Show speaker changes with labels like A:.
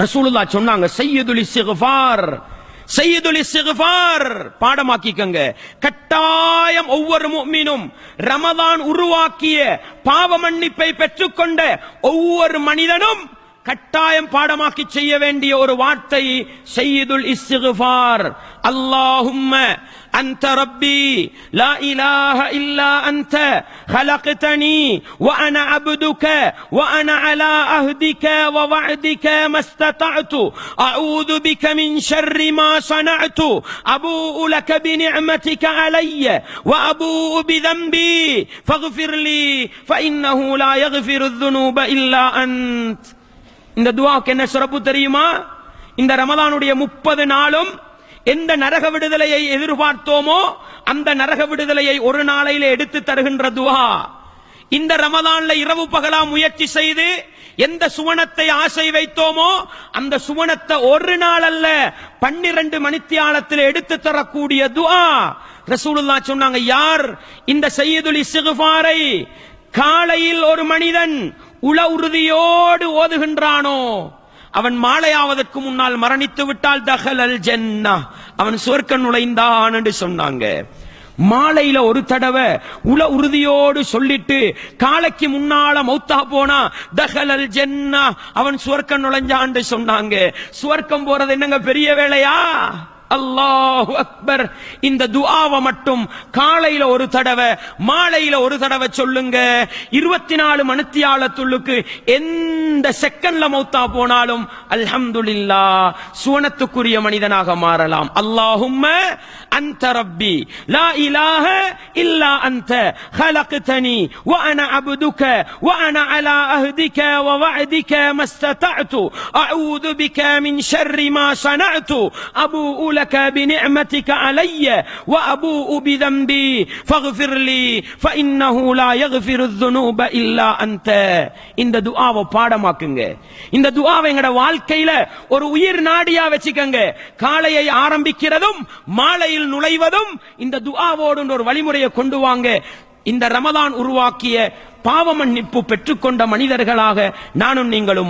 A: ரசூலுல்லா சொன்னாங்க சையதுலி இஸ்திக்ஃபார் சையதுலி இஸ்திக்ஃபார். பாடமாக்கிக்கங்க. கட்டாயம் ஒவ்வொரு மீனும் ரமதான் உருவாக்கிய பாவ மன்னிப்பை பெற்றுக்கொண்ட ஒவ்வொரு மனிதனும் கட்டாயம் பாடமாக்கி செய்ய வேண்டிய ஒரு வார்த்தை சையதுல் இஸ்திக்ஃபார் அல்லாஹும்ம أنت ربي لا إله إلا أنت خلقتني وأنا عبدك وأنا على عهدك ووعدك ما استطعت أعوذ بك من شر ما صنعت أبوء لك بنعمتك علي وأبوء بذنبي فاغفر لي فإنه لا يغفر الذنوب إلا أنت இந்த துவாக்கு என்ன சிறப்பு தெரியுமா? இந்த ரமதானுடைய முப்பது நாளும் எந்த நரக விடுதலையை எதிர்பார்த்தோமோ அந்த நரக விடுதலையை ஒரு நாளையில எடுத்து தருகின்ற துவா. இந்த ரமதான்ல இரவு பகலா முயற்சி செய்து எந்த சுவனத்தை ஆசை வைத்தோமோ அந்த சுவனத்தை ஒரு நாள் அல்ல பன்னிரண்டு மணித்தியாலத்தில் எடுத்து தரக்கூடிய துவா. ரசூலுல்லா சொன்னாங்க யார் இந்த சையதுல் இஸ்திக்ஃபாரை? காலையில் ஒரு மனிதன் உள உறுதியோடு ஓதுகின்றானோ? அவன் மாலையாவதற்கு முன்னால் மரணித்து விட்டால் தகல் அல் ஜென்னா. அவன் சுவர்க்க நுழைந்தான் என்று சொன்னாங்க. மாலையில ஒரு தடவை உள உறுதியோடு சொல்லிட்டு காலைக்கு முன்னால மௌத்தா போனா தகலல் அல் ஜன்னா. அவன் சுவர்க்கம் நுழைஞ்சான்னு சொன்னாங்க. சுவர்க்கம் போறது என்னங்க பெரிய வேலையா? அல்லாஹு அக்பர். இந்த துஆவை மட்டும் காலையில ஒரு தடவை மாலையில ஒரு தடவை சொல்லுங்க. இருபத்தி நாலு மணித்தியாலத்துள்ளுக்கு எந்த செகண்ட்ல மௌத்தா போனாலும் அல்ஹம்துலில்லா சுவனத்துக்குரிய மனிதனாக மாறலாம். அல்லாஹும்ம அந்த ரப்பி லா இலாஹ இல்லா அன்த خلقتني وانا عبدك وانا على عهدك ووعدك ما استطعت اعوذ بك من شر ما صنعت ابوء لك بنعمتك علي وابوء بذنبي فاغفر لي فانه لا يغفر الذنوب الا انت இந்த துஆவை பாடமாக்குங்க இந்த துஆவை எங்கட வாழ்க்கையில ஒரு உயிர் நாடியா வச்சுக்கங்க காலையை ஆரம்பிக்கிறதும் மாலையில் நுழைவதும் இந்த துஆவோடு ஒரு வழிமுறையை கொண்டு வாங்க இந்த ரமதான் உருவாக்கிய பாவ மன்னிப்பு பெற்றுக்கொண்ட மனிதர்களாக நானும் நீங்களும்